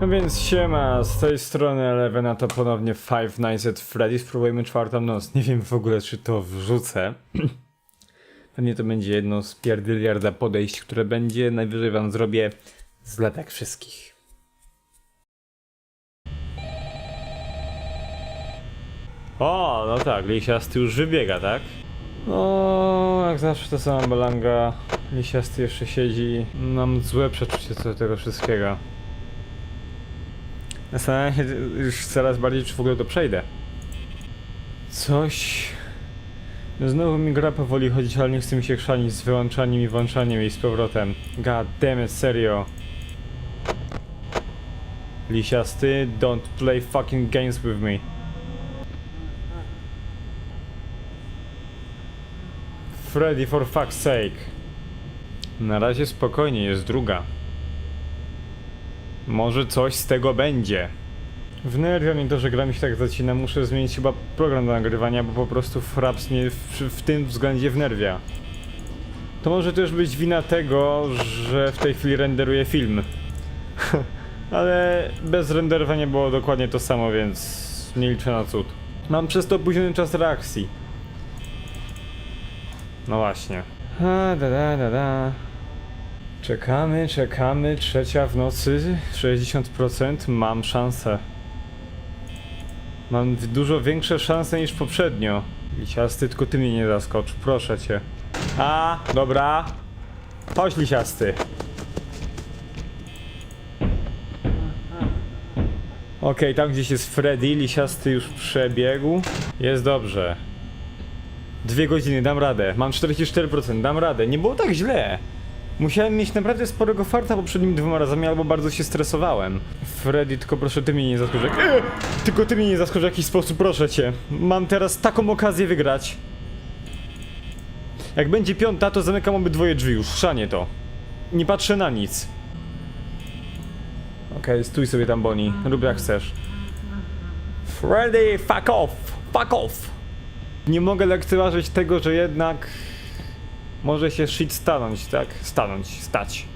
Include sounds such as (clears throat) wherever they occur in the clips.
No więc siema, z tej strony Eleven, a to ponownie Five Nights at Freddy's. Spróbujemy czwartą noc. Nie wiem w ogóle, czy to wrzucę. (clears throat) Pewnie to będzie jedno z pierdyliarda podejść, które będzie. Najwyżej wam zrobię zlepek wszystkich. O, no tak, Lisiasty już wybiega, tak? No, jak zawsze ta sama balanga. Lisiasty jeszcze siedzi. Mam złe przeczucie co do tego wszystkiego. Zastanawiam się już coraz bardziej, czy w ogóle to przejdę. Coś... No Znowu mi gra powoli chodzić, ale nie chce mi się chrzanić z wyłączaniem i włączaniem jej z powrotem. God damn it, serio. Lisiasty, don't play fucking games with me. Freddy, for fuck's sake. Na razie spokojnie, jest druga. Może coś z tego będzie. Wnerwia mnie to, że gra mi się tak zacina. Muszę zmienić chyba program do nagrywania, bo po prostu fraps mnie w, w tym względzie wnerwia. To może też być wina tego, że w tej chwili renderuję film. (laughs) Ale bez renderowania było dokładnie to samo, więc nie liczę na cud. Mam przez to opóźniony czas reakcji. No właśnie. A, da, da, da, da. Czekamy, czekamy, trzecia w nocy, 60%, mam szansę. Mam dużo większe szanse niż poprzednio. Lisiasty, tylko ty mnie nie zaskocz, proszę cię. A, dobra. Chodź, lisiasty. Okej, tam gdzieś jest Freddy, lisiasty już przebiegł. Jest dobrze. Dwie godziny, dam radę. Mam 44%, dam radę. Nie było tak źle. Musiałem mieć naprawdę sporego farta poprzednimi dwoma razami, albo bardzo się stresowałem. Freddy, tylko proszę ty mnie nie zaskocz. Eee! Tylko ty mnie nie zaskocz w jakiś sposób, proszę cię. Mam teraz taką okazję wygrać. Jak będzie piąta, to zamykam obydwoje drzwi już. Szanie to. Nie patrzę na nic. Okej, stój sobie tam, Bonnie. Rób jak chcesz. Freddy, fuck off! Fuck off! Nie mogę lekceważyć tego, że jednak może się shit stanąć, tak? Stanąć, stać.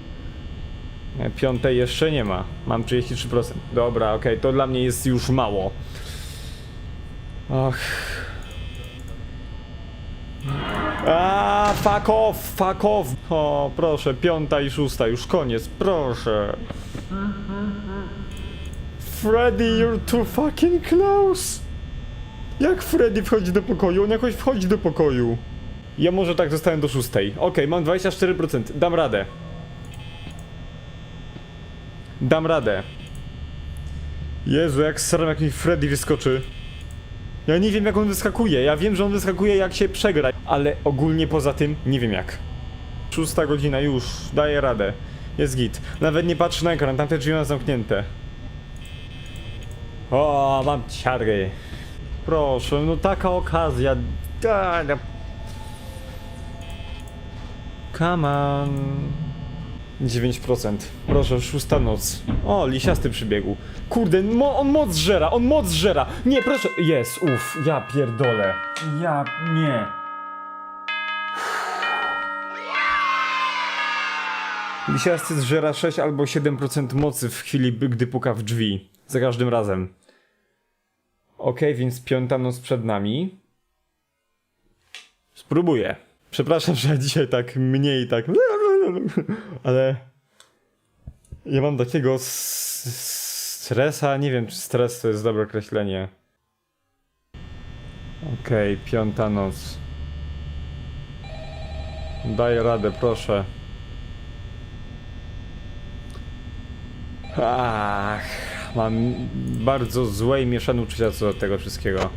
Nie, Piątej jeszcze nie ma. Mam 33%. Dobra, okej, to dla mnie jest już mało. Och. A, fuck off, fuck off. O, proszę, piąta i szósta, już koniec, proszę. Freddy, you're too fucking close. Jak Freddy wchodzi do pokoju? On jakoś wchodzi do pokoju. Ja może tak zostałem do szóstej. Okej, mam 24%. Dam radę. Dam radę. Jezu, jak staram jak mi Freddy wyskoczy. Ja nie wiem jak on wyskakuje. Ja wiem, że on wyskakuje jak się przegra. Ale ogólnie poza tym nie wiem jak. Szósta godzina już. Daję radę. Jest git. Nawet nie patrzę na ekran. Tamte drzwi mam zamknięte. O, mam ciary. Proszę, no taka okazja. Da, da. Come on. 9%. Proszę, szósta noc. O, lisiasty przybiegł. Kurde, mo on moc żera, on moc żera. Nie, proszę. Jest, uff, ja pierdolę. Ja, nie. Lisiasty zżera 6 albo 7% mocy w chwili, gdy puka w drzwi. Za każdym razem. Okej, więc piąta noc przed nami. Spróbuję. Przepraszam, że dzisiaj tak mniej tak. (laughs) Ale. Ja mam takiego stresa. Nie wiem, czy stres to jest dobre określenie. Okej, piąta noc. Daj radę, proszę. Ach, mam bardzo złe i mieszane uczucia co do tego wszystkiego.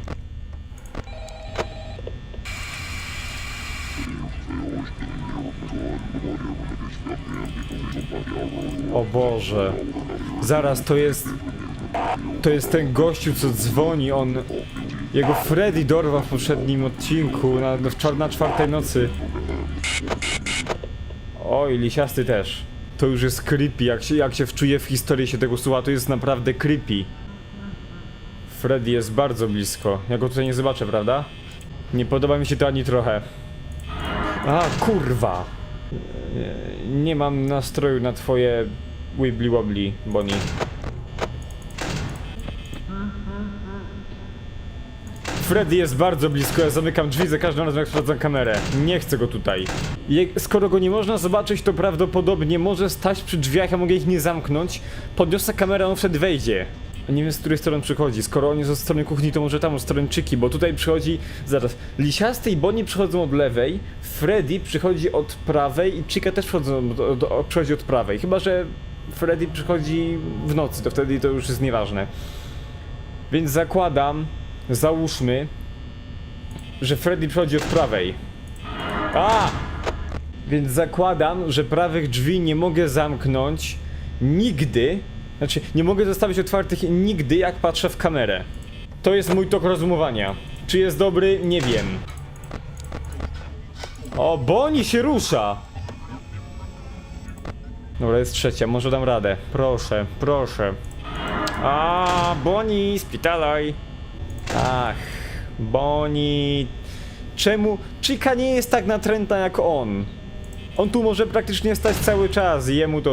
Boże. Zaraz, to jest... To jest ten gościu, co dzwoni, on... Jego Freddy dorwał w poprzednim odcinku, na, na, czwar- na czwartej nocy. Oj, lisiasty też. To już jest creepy, jak się, jak się wczuje w historię się tego słucha, to jest naprawdę creepy. Freddy jest bardzo blisko. Ja go tutaj nie zobaczę, prawda? Nie podoba mi się to ani trochę. A, kurwa! Nie, nie mam nastroju na twoje wibbly wobbly, Bonnie. Freddy jest bardzo blisko, ja zamykam drzwi za każdym razem jak sprawdzam kamerę. Nie chcę go tutaj. Je skoro go nie można zobaczyć, to prawdopodobnie może stać przy drzwiach, ja mogę ich nie zamknąć. Podniosę kamerę, a on wtedy wejdzie. Nie wiem z której strony przychodzi. Skoro on jest od strony kuchni, to może tam od strony czyki, bo tutaj przychodzi. Zaraz. Lisiasty i Bonnie przychodzą od lewej, Freddy przychodzi od prawej i Chica też przychodzą, do, do, przychodzi od prawej. Chyba, że Freddy przychodzi w nocy, to wtedy to już jest nieważne. Więc zakładam, załóżmy, że Freddy przychodzi od prawej. A! Więc zakładam, że prawych drzwi nie mogę zamknąć nigdy. Znaczy, nie mogę zostawić otwartych nigdy, jak patrzę w kamerę. To jest mój tok rozumowania. Czy jest dobry? Nie wiem. O, Boni się rusza! Dobra, jest trzecia, może dam radę. Proszę, proszę. A, Boni, spitalaj. Ach, Boni. Czemu Chica nie jest tak natrętna jak on? On tu może praktycznie stać cały czas i jemu to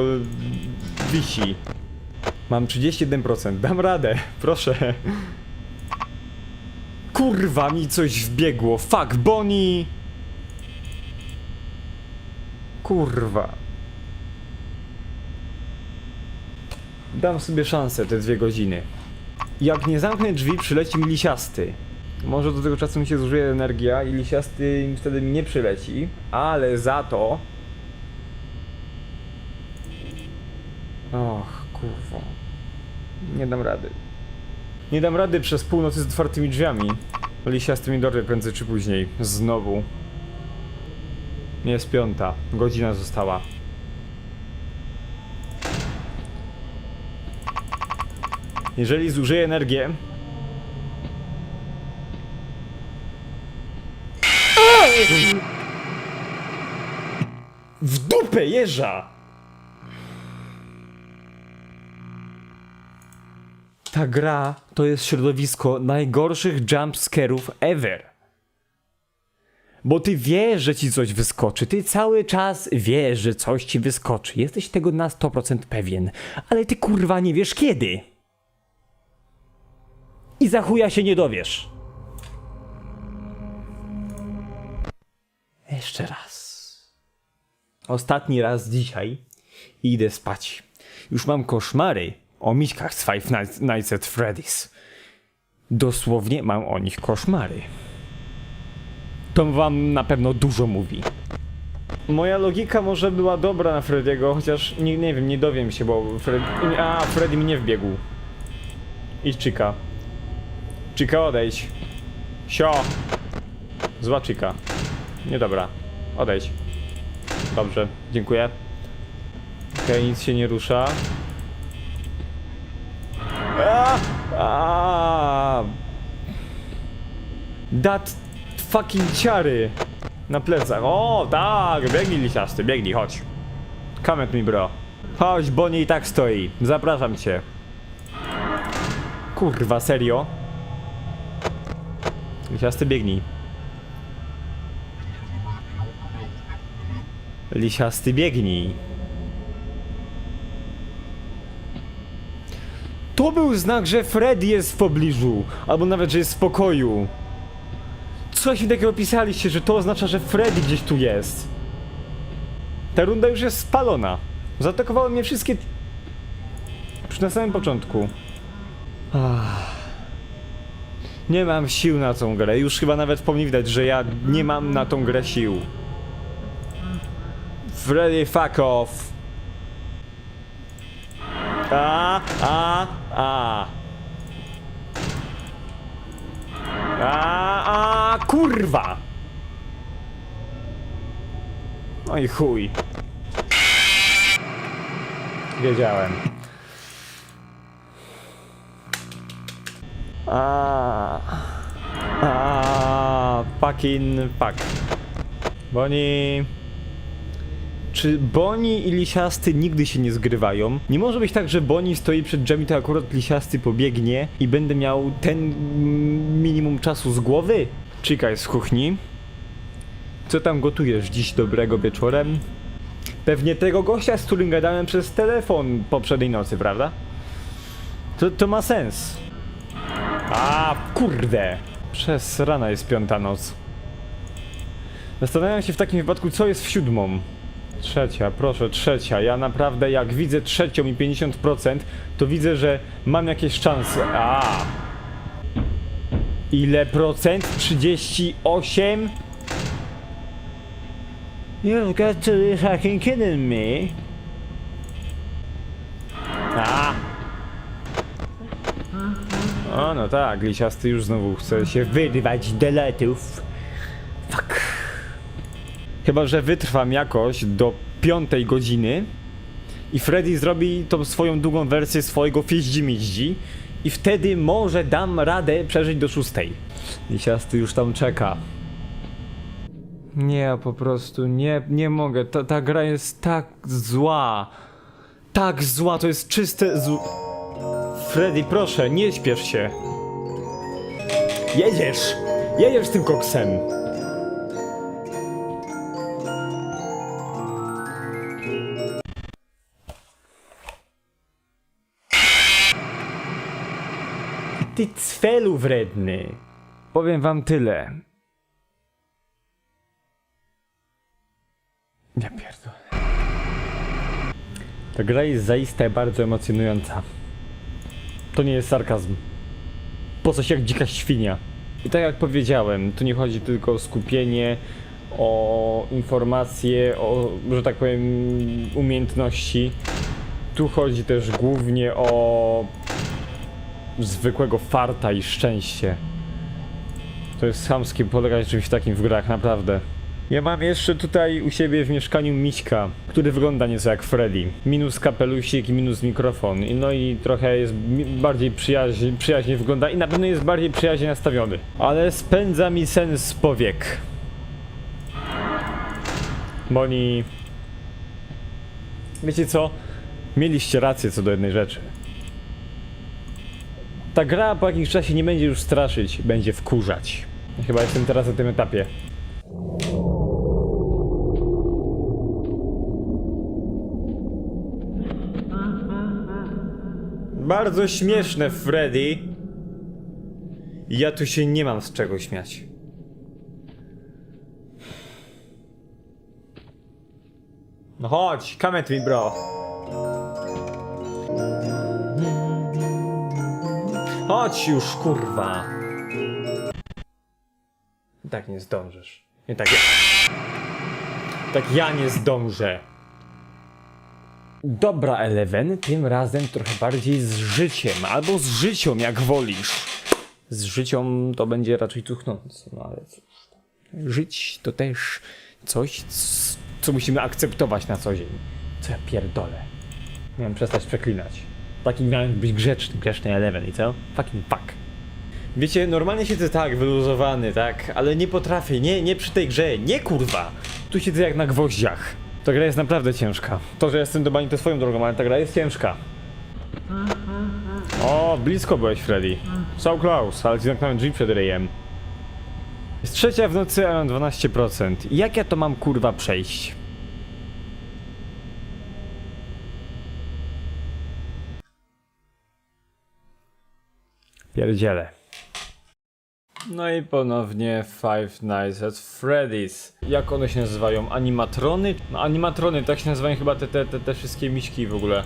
wisi. Mam 31%, dam radę, (laughs) proszę. Kurwa, mi coś wbiegło. Fuck, Boni. Kurwa. Dam sobie szansę te dwie godziny. Jak nie zamknę drzwi, przyleci mi lisiasty. Może do tego czasu mi się zużyje energia i lisiasty wtedy mi nie przyleci, ale za to... Och, kurwa. Nie dam rady. Nie dam rady przez północy z otwartymi drzwiami. Lisiasty mi dorwie prędzej czy później. Znowu. Nie jest piąta. Godzina została. Jeżeli zużyję energię. W dupę jeża! Ta gra to jest środowisko najgorszych jumpscarów ever. Bo ty wiesz, że ci coś wyskoczy. Ty cały czas wiesz, że coś ci wyskoczy. Jesteś tego na 100% pewien. Ale ty kurwa nie wiesz kiedy. I za chuja się nie dowiesz. Jeszcze raz. Ostatni raz dzisiaj i idę spać. Już mam koszmary o miśkach z Five Nights, at Freddy's. Dosłownie mam o nich koszmary. To wam na pewno dużo mówi. Moja logika może była dobra na Freddy'ego, chociaż nie, nie wiem, nie dowiem się, bo Fred... A, Freddy mi nie wbiegł. Idź Chica. Chica odejdź. Sio. Zła Chica. Niedobra. Odejdź. Dobrze, dziękuję. Okej, nic się nie rusza. A, a, Dat fucking ciary na plecach. O, tak, biegnij lisiasty, biegnij, chodź. Come at me, bro. Chodź, bo nie i tak stoi. Zapraszam cię. Kurwa, serio? Lisiasty, biegnij. Lisiasty, biegnij. To był znak, że Fred jest w pobliżu, albo nawet, że jest w pokoju. Coś mi takiego pisaliście, że to oznacza, że Freddy gdzieś tu jest. Ta runda już jest spalona. Zaatakowały mnie wszystkie... Już na samym początku. Ach. Nie mam sił na tą grę. Już chyba nawet po mnie widać, że ja nie mam na tą grę sił. Freddy fuck off. A, a, a. A, a, kurwa! No i chuj. Wiedziałem. A, a, fucking fuck. Boni. Czy Boni i Lisiasty nigdy się nie zgrywają? Nie może być tak, że Boni stoi przed drzwiami, to akurat Lisiasty pobiegnie i będę miał ten minimum czasu z głowy? Chica jest z kuchni. Co tam gotujesz dziś dobrego wieczorem? Pewnie tego gościa, z którym gadałem przez telefon poprzedniej nocy, prawda? To, to ma sens. A, kurde! Przez rana jest piąta noc. Zastanawiam się w takim wypadku, co jest w siódmą. Trzecia, proszę, trzecia. Ja naprawdę, jak widzę trzecią i 50%, to widzę, że mam jakieś szanse. A. Ile procent? 38? You've got to be fucking kidding me. A. O, no tak, lisiasty już znowu chce się wyrywać do lotów. Fuck. Chyba, że wytrwam jakoś do piątej godziny i Freddy zrobi tą swoją długą wersję swojego fieździ miździ i wtedy może dam radę przeżyć do szóstej. Lisiasty już tam czeka. Nie, po prostu nie, nie mogę. Ta, ta gra jest tak zła. Tak zła, to jest czyste zło. Freddy, proszę, nie śpiesz się. Jedziesz! Jedziesz tym koksem! Ty cfelu wredny! Powiem wam tyle. Ja pierdolę. Ta gra jest zaiste bardzo emocjonująca. To nie jest sarkazm. Po coś jak dzika świnia. I tak jak powiedziałem, tu nie chodzi tylko o skupienie, o informacje, o, że tak powiem, umiejętności. Tu chodzi też głównie o zwykłego farta i szczęście. To jest chamskie polegać czymś takim w grach, naprawdę. Ja mam jeszcze tutaj u siebie w mieszkaniu Miśka, który wygląda nieco jak Freddy. Minus kapelusik i minus mikrofon. No i trochę jest bardziej przyjaźnie, wygląda i na pewno jest bardziej przyjaźnie nastawiony. Ale spędza mi sen z powiek. Bo oni... Wiecie co? Mieliście rację co do jednej rzeczy. Ta gra po jakimś czasie nie będzie już straszyć, będzie wkurzać. Chyba jestem teraz na tym etapie. Bardzo śmieszne, Freddy. Ja tu się nie mam z czego śmiać. No chodź, come at me, bro. Chodź już, kurwa. Tak nie zdążysz. Nie tak ja... Tak ja nie zdążę. Dobra, Eleven, tym razem trochę bardziej z życiem, albo z życią, jak wolisz. Z życią to będzie raczej cuchnące, no ale cóż. Żyć to też coś, co musimy akceptować na co dzień. Co ja pierdolę. Miałem przestać przeklinać. Taki miałem być grzeczny, grzeczny Eleven i co? Fucking fuck. Wiecie, normalnie siedzę tak, wyluzowany, tak, ale nie potrafię, nie, nie przy tej grze, nie kurwa. Tu siedzę jak na gwoździach. Ta gra jest naprawdę ciężka. To, że jestem do bani to swoją drogą, ale ta gra jest ciężka. O, blisko byłeś, Freddy. So close, ale ci zamknąłem drzwi przed ryjem. Jest trzecia w nocy, a mam 12%. Jak ja to mam kurwa przejść? Pierdziele. No i ponownie Five Nights at Freddy's. Jak one się nazywają? Animatrony? No animatrony, tak się nazywają chyba te, te, te, te wszystkie miśki w ogóle.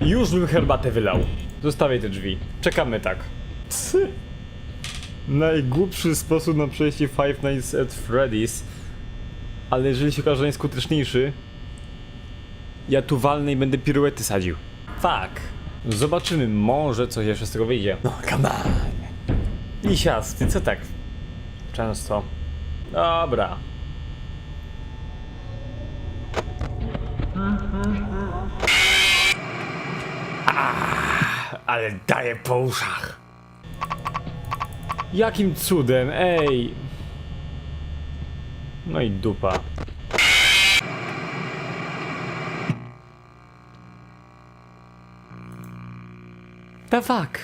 Już bym herbatę wylał. Zostawię te drzwi. Czekamy tak. Psy. Najgłupszy sposób na przejście Five Nights at Freddy's. Ale jeżeli się okaże, że ja tu walnę i będę piruety sadził. Fuck. Zobaczymy, może coś jeszcze z tego wyjdzie. No, come on. Lisias, ty co tak często? Dobra. Ah, ale daje po uszach. Jakim cudem, ej. No i dupa. The fuck?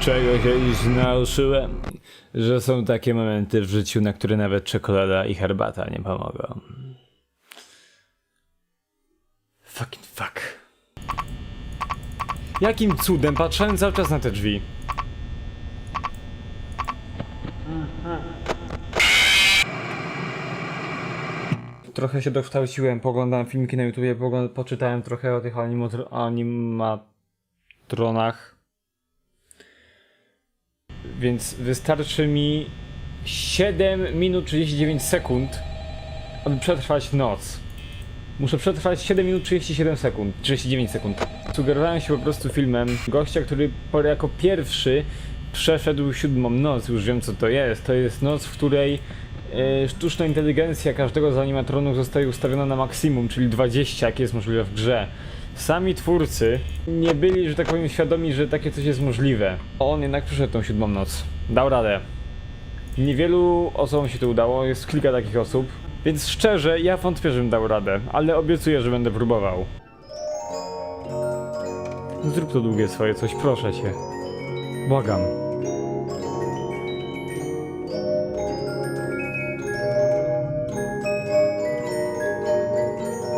Czego dziś nauczyłem? Że są takie momenty w życiu, na które nawet czekolada i herbata nie pomogą. Fucking fuck. Jakim cudem patrzyłem cały czas na te drzwi? Trochę się dokształciłem, poglądałem filmiki na YouTubie, pogląd- poczytałem trochę o tych animatr- animatronach. Więc wystarczy mi 7 minut 39 sekund, aby przetrwać noc. Muszę przetrwać 7 minut 37 sekund, 39 sekund. Sugerowałem się po prostu filmem gościa, który jako pierwszy przeszedł siódmą noc, już wiem co to jest. To jest noc, w której e, sztuczna inteligencja każdego z animatronów zostaje ustawiona na maksimum, czyli 20, jakie jest możliwe w grze. Sami twórcy nie byli, że tak powiem, świadomi, że takie coś jest możliwe. On jednak przeszedł tą siódmą noc. Dał radę. Niewielu osobom się to udało, jest kilka takich osób. Więc szczerze, ja wątpię, żebym dał radę, ale obiecuję, że będę próbował. Zrób to długie swoje coś, proszę cię. Błagam.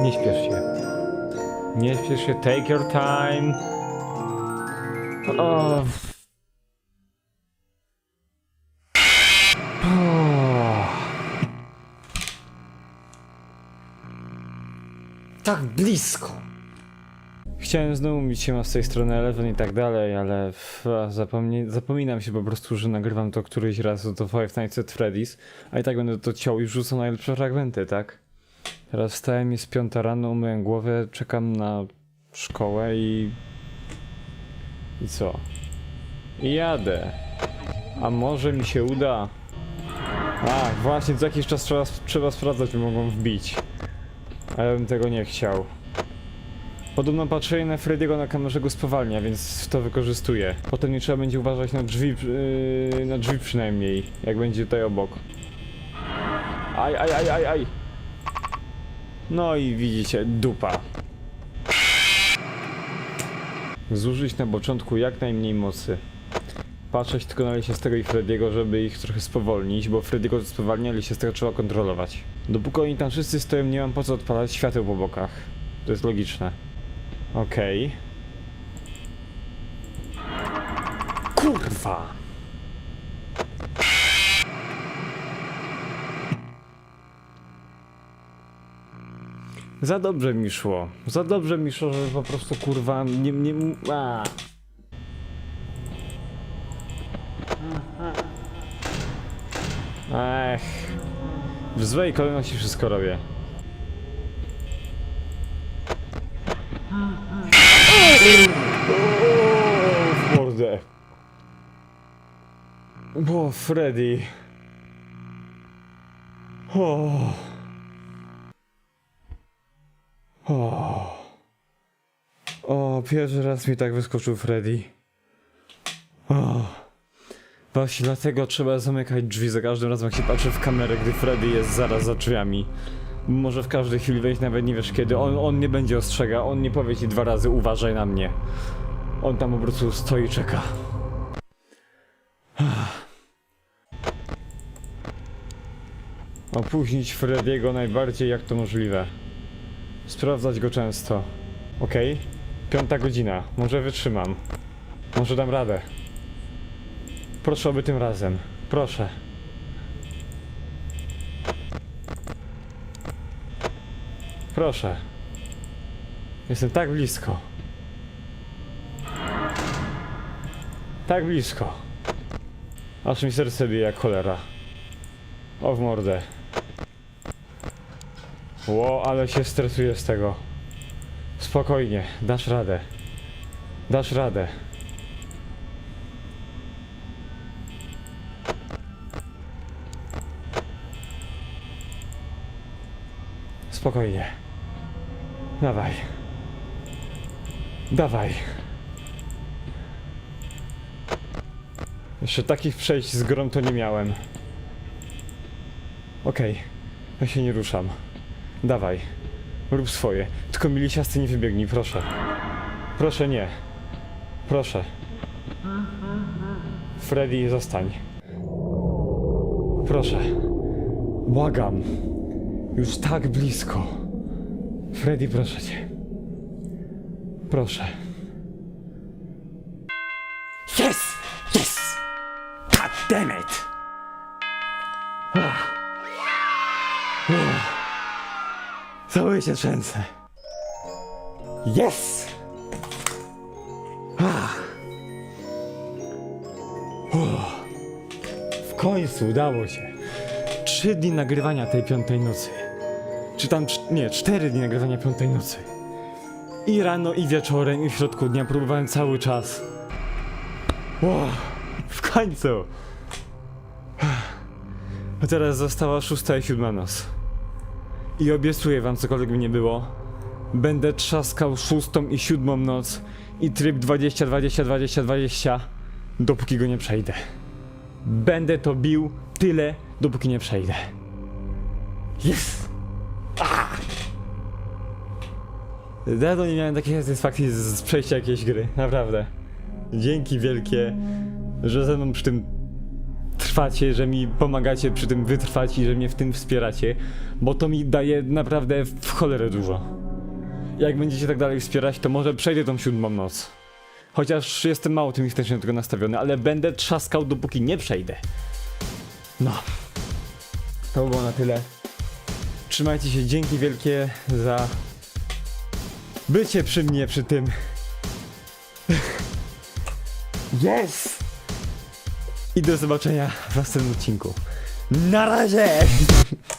Nie śpiesz się. Nie śpiesz się, take your time. O. O. Tak blisko. Chciałem znowu mieć się z tej strony Eleven i tak dalej, ale zapomnie, zapominam się po prostu, że nagrywam to któryś raz do Five Nights at Freddy's, a i tak będę to ciął i wrzucał najlepsze fragmenty, tak? Teraz wstałem, jest piąta rano, umyłem głowę, czekam na szkołę i... I co? I jadę. A może mi się uda? A, właśnie, co jakiś czas trzeba, trzeba sprawdzać, by mogą wbić. A ja bym tego nie chciał. Podobno patrzeli na Freddy'ego na kamerze go spowalnia, więc to wykorzystuję. Potem nie trzeba będzie uważać na drzwi, yy, na drzwi przynajmniej, jak będzie tutaj obok. Aj, aj, aj, aj, aj. No i widzicie, dupa. Zużyć na początku jak najmniej mocy. Patrzeć tylko na Lesiastego i Frediego, żeby ich trochę spowolnić, bo Frediego spowalnia, Lesiastego trzeba kontrolować. Dopóki oni tam wszyscy stoją, nie mam po co odpalać świateł po bokach. To jest logiczne. Okej. Kurwa! Za dobrze mi szło. Za dobrze mi szło, że po prostu kurwa nie... nie a. Ech. W złej kolejności wszystko robię. O, w mordę. Freddy. O. O. O, pierwszy raz mi tak wyskoczył Freddy. O. Właśnie dlatego trzeba zamykać drzwi za każdym razem, jak się patrzy w kamerę, gdy Freddy jest zaraz za drzwiami. Może w każdej chwili wejść, nawet nie wiesz kiedy. On, on nie będzie ostrzegał, on nie powie ci dwa razy uważaj na mnie. On tam po prostu stoi i czeka. Opóźnić Frediego najbardziej jak to możliwe. Sprawdzać go często. Okej. Piąta godzina. Może wytrzymam. Może dam radę. Proszę oby tym razem. Proszę. Proszę. Jestem tak blisko. Tak blisko. Aż mi serce bije jak cholera. O w mordę. Ło, ale się stresuję z tego. Spokojnie, dasz radę. Dasz radę. Spokojnie. Dawaj. Dawaj. Jeszcze takich przejść z grą to nie miałem. Okej. Ja się nie ruszam. Dawaj. Rób swoje. Tylko mi lisiasty nie wybiegnij, proszę. Proszę nie. Proszę. Freddy, zostań. Proszę. Błagam. Już tak blisko. Freddy, proszę cię. Proszę. Yes! Yes! God damn it! Cały się trzęsę. Yes! Ah. W końcu udało się. Trzy dni nagrywania tej piątej nocy. Czy tam, nie, cztery dni nagrywania piątej nocy. I rano, i wieczorem, i w środku dnia próbowałem cały czas. Wow, w końcu! A teraz została szósta i siódma noc. I obiecuję wam, cokolwiek by nie było, będę trzaskał szóstą i siódmą noc i tryb 20, 20, 20, 20, dopóki go nie przejdę. Będę to bił tyle, dopóki nie przejdę. Yes! Dawno nie miałem takiej satysfakcji z, z przejścia jakiejś gry, naprawdę. Dzięki wielkie, że ze mną przy tym trwacie, że mi pomagacie przy tym wytrwać i że mnie w tym wspieracie, bo to mi daje naprawdę w cholerę dużo. Jak będziecie tak dalej wspierać, to może przejdę tą siódmą noc. Chociaż jestem mało optymistycznie do tego nastawiony, ale będę trzaskał dopóki nie przejdę. No. To było na tyle. Trzymajcie się, dzięki wielkie za bycie przy mnie przy tym. (laughs) Yes! I do zobaczenia w następnym odcinku. Na razie! (laughs)